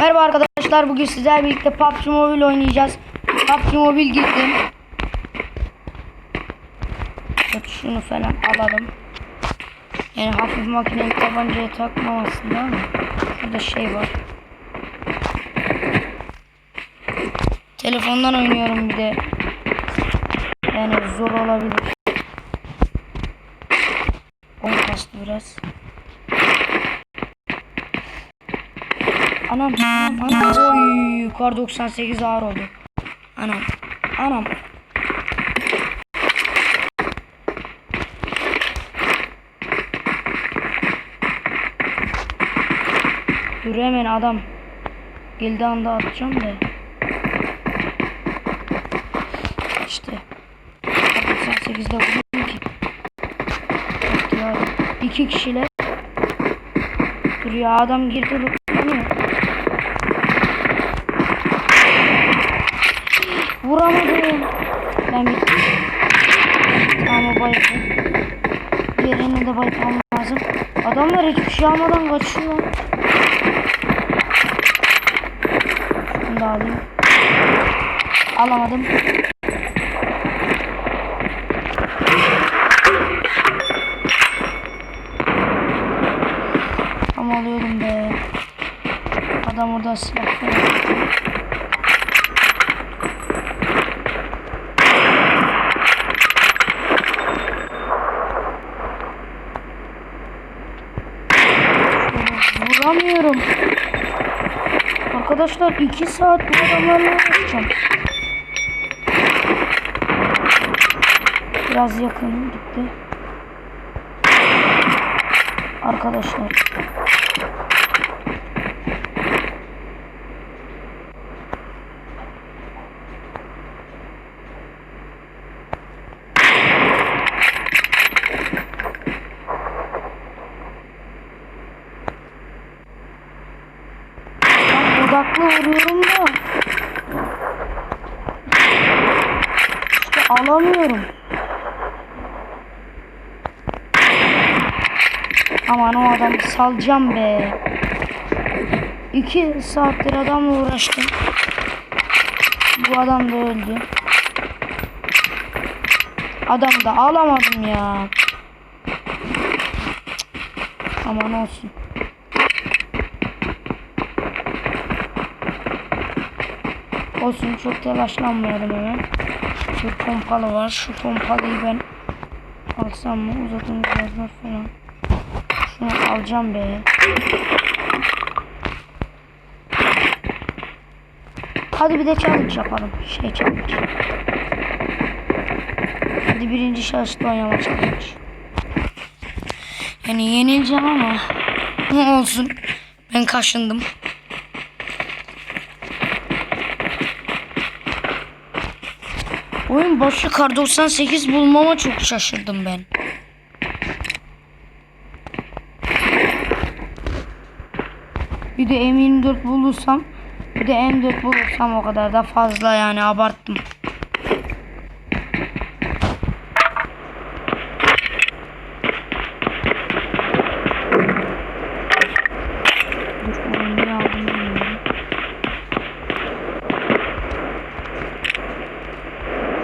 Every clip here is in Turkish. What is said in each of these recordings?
Merhaba arkadaşlar bugün sizlerle birlikte PUBG Mobile oynayacağız. PUBG Mobile girdim. Evet, şunu falan alalım. Yani hafif makineyi tabancaya takmam aslında ama şurada şey var. Telefondan oynuyorum bir de. Yani zor olabilir. Onu kastı biraz. Anam, anam, anam. Oy, kar 98 ağır oldu. Anam, anam. Dur hemen adam. Geldi anda atacağım da. İşte. Kar 98'de vurdum ki. İki kişiler. Dur ya adam girdi. Vuramıyor. Vuramadım. Ben bittim. Tamam o bayıldı. Diğerini de bayılmam lazım. Adamlar hiçbir şey almadan kaçıyor. Şunu da alayım. Alamadım. Tam alıyorum be. Adam orada silah falan. Vuramıyorum. Arkadaşlar 2 saat bu adamlarla uğraşacağım. Biraz yakın gitti. Arkadaşlar. Ben odaklı vuruyorum da. İşte alamıyorum. Aman o adamı salacağım be. İki saattir adamla uğraştım. Bu adam da öldü. Adamı da alamadım ya. Aman olsun. Olsun çok telaşlanmayalım hemen. Şu pompalı var. Şu pompalıyı ben alsam mı? Uzatın gözler falan. Şunu alacağım be. Hadi bir de challenge yapalım. Şey challenge. Hadi birinci şahısla oynama challenge. Yani yenileceğim ama ne olsun. Ben kaşındım. Oyun başı kar 98 bulmama çok şaşırdım ben. Bir de M24 bulursam bir de M4 bulursam o kadar da fazla yani abarttım.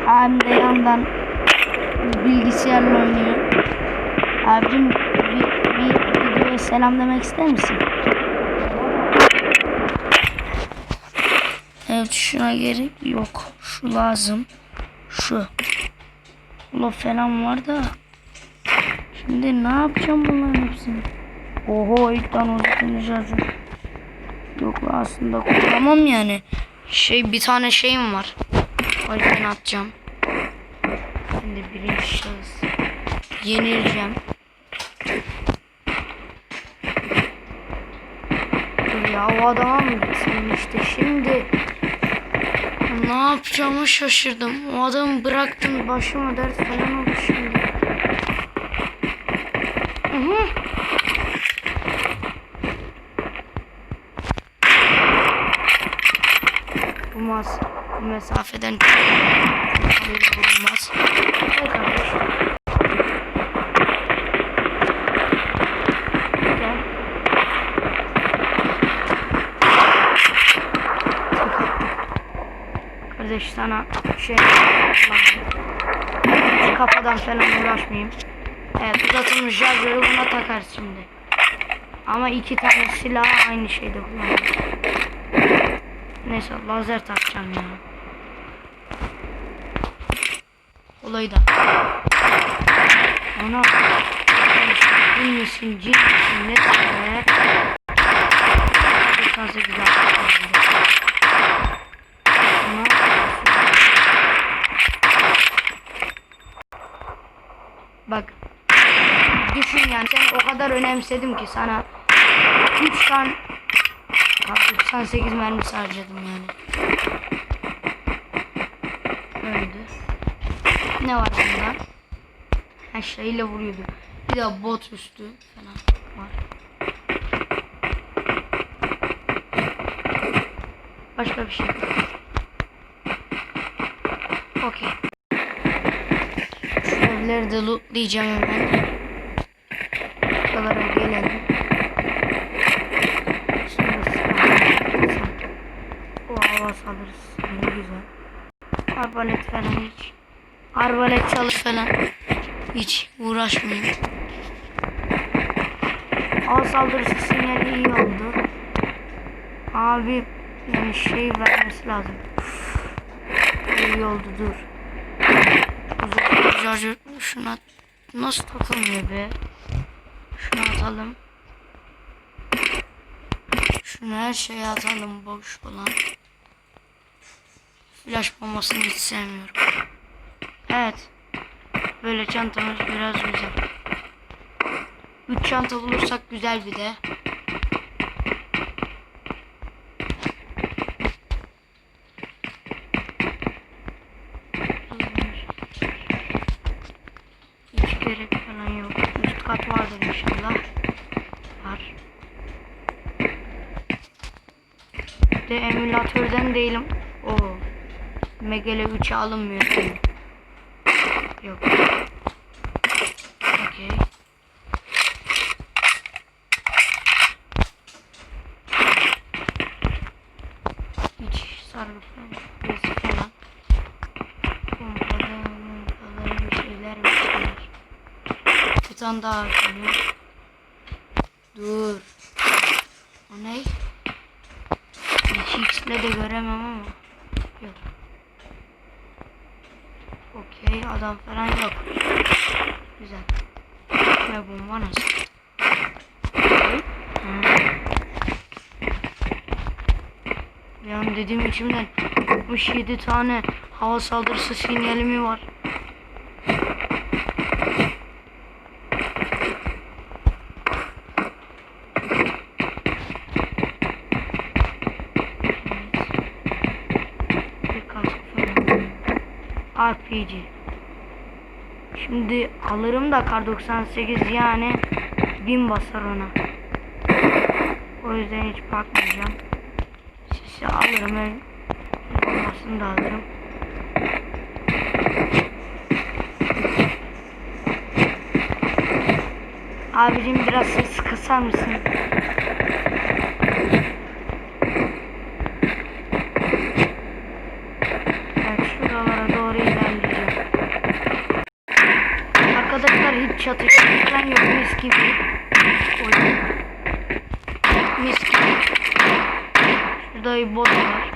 Abim de yandan bilgisayarla oynuyor. Abicim bir, bir videoya selam demek ister misin? Evet şuna gerek yok. Şu lazım. Şu. Ulan falan var da. Şimdi ne yapacağım bunların hepsini? Oho ilk tane şarjı. Yok aslında kullanmam yani. Şey bir tane şeyim var. O atacağım. Şimdi birinci şahıs. Yenileceğim. Dur ya o adama mı gitsin işte şimdi. Ne yapacağımı şaşırdım. O adamı bıraktım başıma dert falan oldu şimdi. Hı. Bulmaz. Bu mesafeden bulunmaz. Gel kardeşim. 5 tane şey Bak, kafadan falan uğraşmayayım. Evet uzatılmış şarjörü buna takar şimdi. Ama iki tane silah aynı şeyde kullanıyor. Neyse lazer takacağım ya. Olayı da. Ona Cin misin cin misin ne tane Bu tarzı güzel Ona Bak. Düşün yani sen o kadar önemsedim ki sana 3 tane Abi 98 mermi harcadım yani. Öldü. Ne var bunda? Her şeyle vuruyordu. Bir de bot üstü falan var. Başka bir şey. Okey. Şu evleri de lootlayacağım hemen. Buralara gelelim. Şimdi O hava alırız. Ne güzel. Arbalet falan hiç. Arbalet çalış falan. Hiç uğraşmayayım. Hava saldırısı sinyali iyi oldu. Abi yani şey vermesi lazım. İyi oldu dur. Şarjör şuna nasıl takılmıyor be? Şunu atalım. Şunu her şeye atalım boş olan. Flash bombasını hiç sevmiyorum. Evet. Böyle çantamız biraz güzel. 3 çanta bulursak güzel bir de. Hiç gerek falan yok. Üst kat vardır inşallah. Var. De emülatörden değilim. O Megele 3'e alınmıyor. Yok. Okey. Hiç sargı falan. Pompalı, pompalı bir şeyler bir şeyler. Bir tane daha. Dur. O ne? X'le de göremem ama. Yok. Okey adam falan yok. Güzel. Ve bomba nasıl? An dediğim içimden 67 tane hava saldırısı sinyali mi var? RPG. Şimdi alırım da kar 98 yani 1000 basar ona. O yüzden hiç bakmayacağım. Sisi alırım el bombasını da alırım. Abicim biraz ses kısar mısın? Evet şuralara doğru ilerleyeceğim. Arkadaşlar hiç çatışma falan yok mis gibi. Oy. Mis gibi. Şurada bir bot var.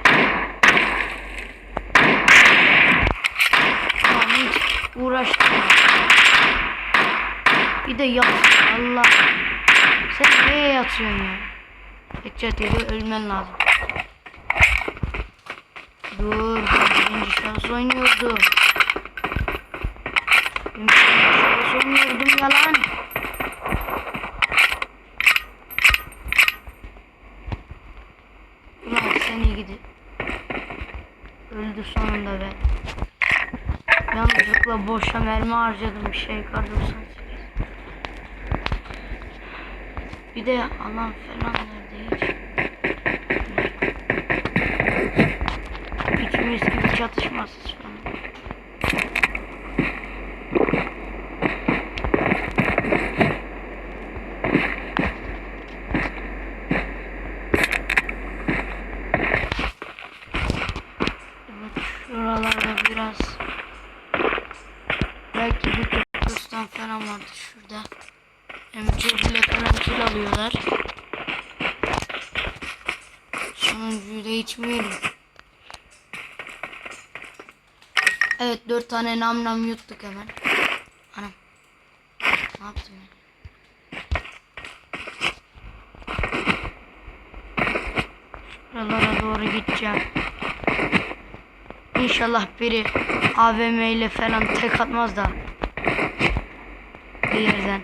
Lan hiç uğraştırma. Bir de yat. Allah. Sen niye yatıyorsun ya? Headshot yedi ölmen lazım. Dur, birinci şans oynuyordum. Ben birinci şans oynuyordum yalan. Ulan sen iyi gidi. Öldü sonunda be. Yanlışlıkla boşa mermi harcadım bir şey kardırsanız. Bir de alan falan nerede buralarda biraz belki bir tutuştan falan vardı şurada. MC'yle falan kil alıyorlar. Sonuncuyu da içmeyelim. Evet dört tane nam nam yuttuk hemen. Anam. Ne yaptım ben? Şuralara doğru gideceğim. İnşallah biri AVM ile falan tek atmaz da. Bir yerden.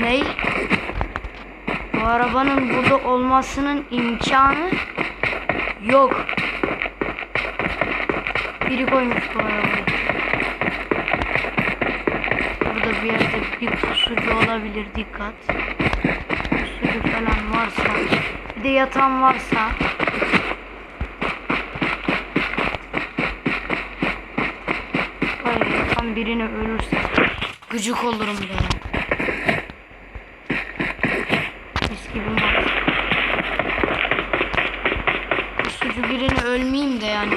Ney? Bu arabanın burada olmasının imkanı yok. Biri koymuş bu arabayı. Burada bir yerde bir pusucu olabilir dikkat. Pusucu falan varsa bir de yatan varsa var ya yatan birini ölürse gıcık olurum be. Mis gibi var. Pusucu birini ölmeyeyim de yani.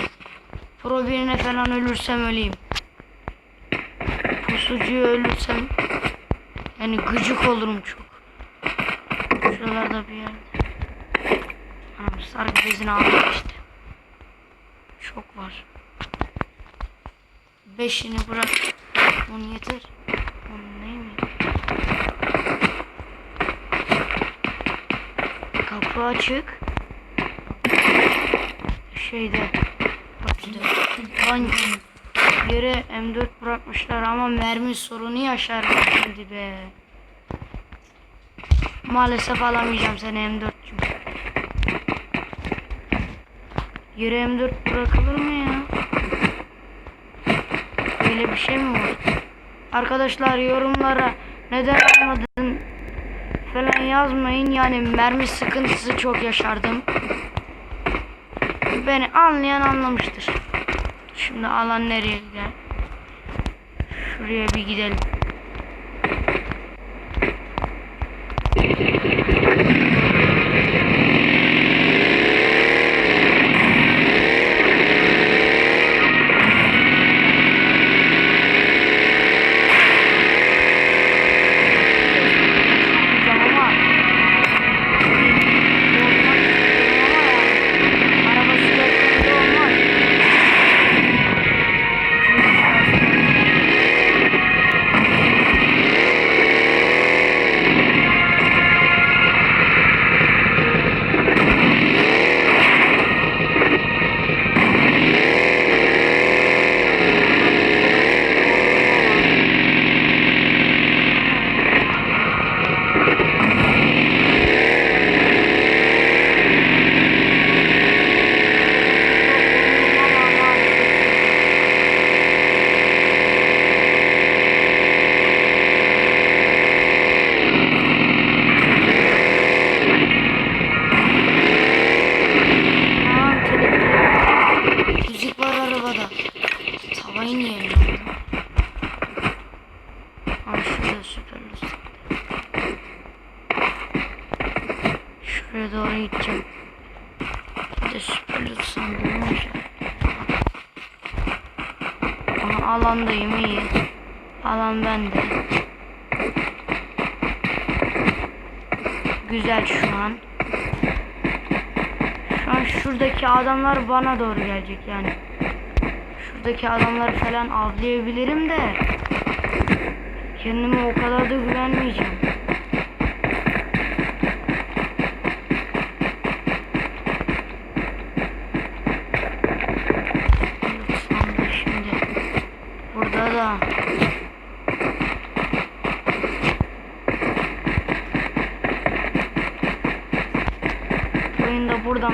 Pro birine falan ölürsem öleyim. Pusucuyu ölürsem yani gıcık olurum çok. Şuralarda bir yerde. Anam sargı bezini aldık işte. Çok var. Beşini bırak. Onu yeter. Onun neyi mi? Kapı açık. Şeyde. Bak işte. Lan yere M4 bırakmışlar ama mermi sorunu yaşar şimdi be. Maalesef alamayacağım seni M4 çünkü. Yere M4 bırakılır mı ya? Böyle bir şey mi var? Arkadaşlar yorumlara neden almadın falan yazmayın. Yani mermi sıkıntısı çok yaşardım. Beni anlayan anlamıştır. Şimdi alan nereye gel? Şuraya bir gidelim. Güzel şu an. Şu an şuradaki adamlar bana doğru gelecek yani. Şuradaki adamları falan avlayabilirim de kendime o kadar da güvenmeyeceğim.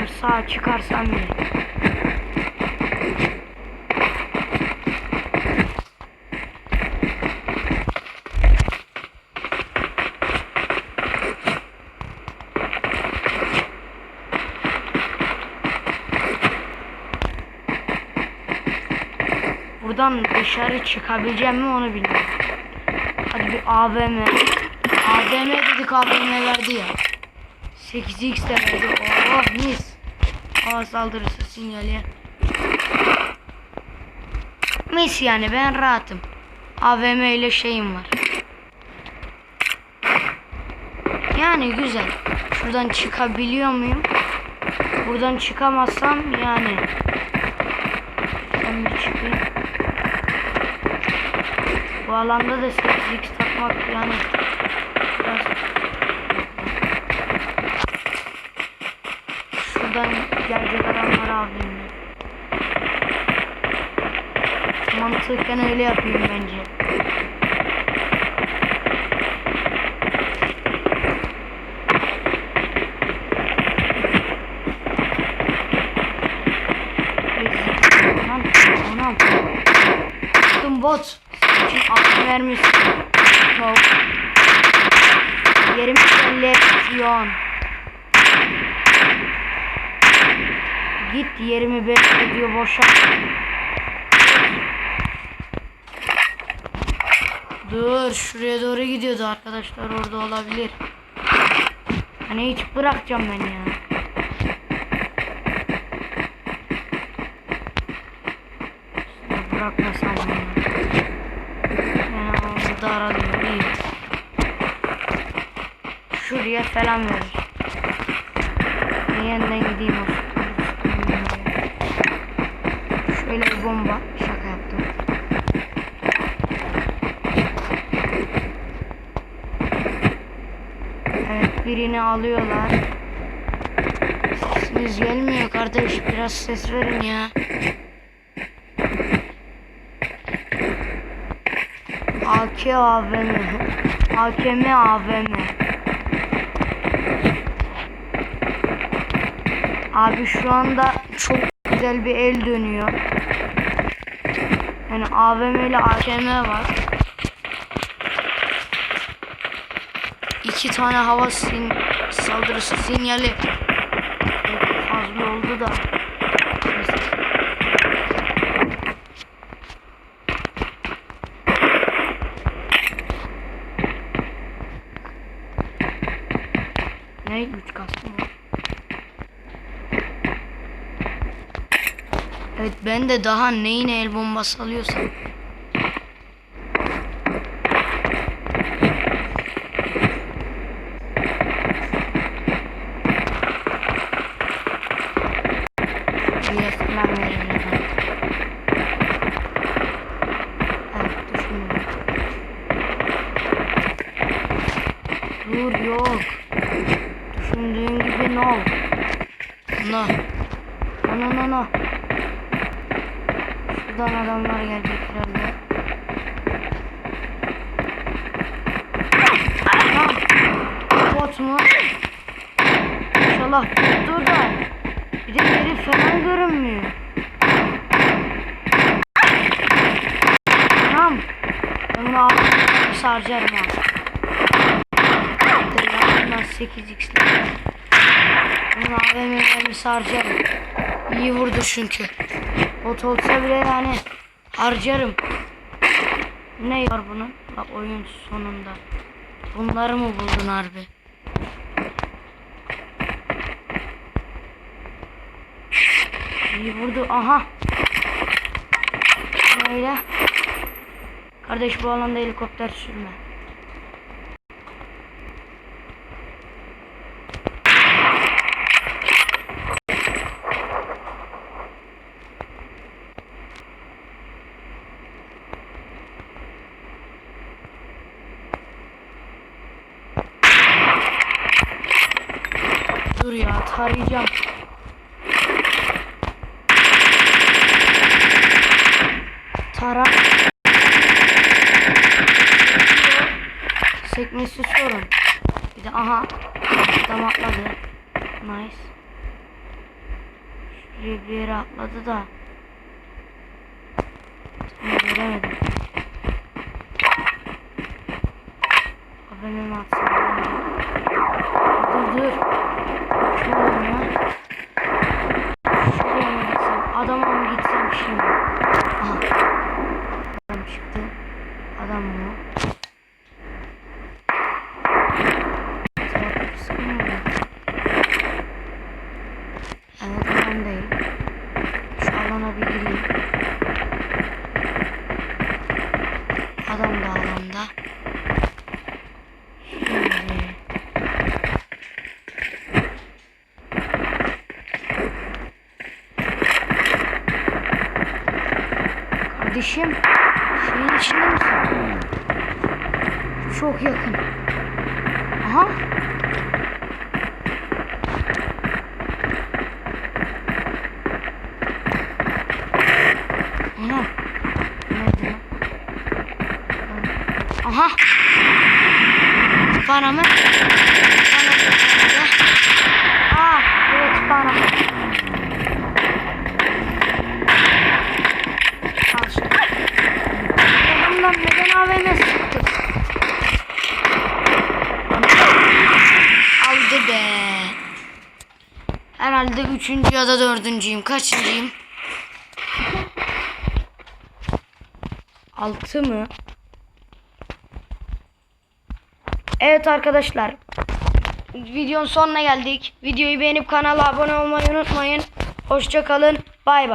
Buradan sağ çıkarsam bile. Buradan dışarı çıkabileceğim mi onu bilmiyorum. Hadi bir AVM. AVM dedik AVM verdi ya. 8x de verdi. Oh mis. Hava saldırısı sinyali. Mis yani ben rahatım. AVM ile şeyim var. Yani güzel. Şuradan çıkabiliyor muyum? Buradan çıkamazsam yani. Ben bir çıkayım. Bu alanda da 8x takmak yani biraz Şuradan gelecek adamları alayım. Mantıken öyle yapayım bence. Tuttum bot. Için aklı vermişsin. Çok. Yerimi belli ediyorsun. Git yerimi belli ediyor boşa. Dur şuraya doğru gidiyordu arkadaşlar orada olabilir. Hani hiç bırakacağım ben ya. Ya bırakmasam ya. Yani onu da aralıyor iyi. Şuraya falan verir. Yeniden gideyim o Şöyle bir bomba. Şaka yaptım. Evet birini alıyorlar. Sesiniz gelmiyor kardeş. Biraz ses verin ya. AK AVM. AKM AVM. Abi şu anda çok güzel bir el dönüyor. Yani AVM ile AKM var. İki tane hava sin saldırısı sinyali fazla oldu da. Neyse. Ne? Üç kastım var. Evet ben de daha neyin el bombası alıyorsam. No. No. No no no no. Şuradan adamlar gelecek herhalde. Anam. Bot mu? İnşallah dur da. Bir de yeri falan görünmüyor. Tamam. Ben bunu ağzına sarcarım ha. Bundan 8x'le. Bunu AVM'lerimi sarcarım. İyi vurdu çünkü. Bot olsa bile yani harcarım. Ne var bunun? Bak oyun sonunda. Bunları mı buldun harbi? İyi vurdu. Aha. Neyle? Kardeş bu alanda helikopter sürme. Dur ya tarayacağım. Tara. Sekmesi sorun. Bir de aha. Adam atladı. Nice. Şuraya bir yere atladı da. Göremedim. Haberimi atsam. Dur dur. Şuraya mı? Şuraya mı gitsem? Adama mı gitsem şimdi? Aha. Adam çıktı. Adam mı? Tarafı sıkıyor mu? Değil. Şu alana. Kardeşim şeyin içinde misin? Çok yakın. Aha. Ana. Nerede lan? Aha. Bana mı? Bana mı? Aa, evet bana. Al şunu. Adamdan neden AVM sıktık? Aldı be. Herhalde üçüncü ya da dördüncüyüm. Kaçıncıyım? Altı mı? Evet arkadaşlar. Videonun sonuna geldik. Videoyu beğenip kanala abone olmayı unutmayın. Hoşça kalın. Bay bay.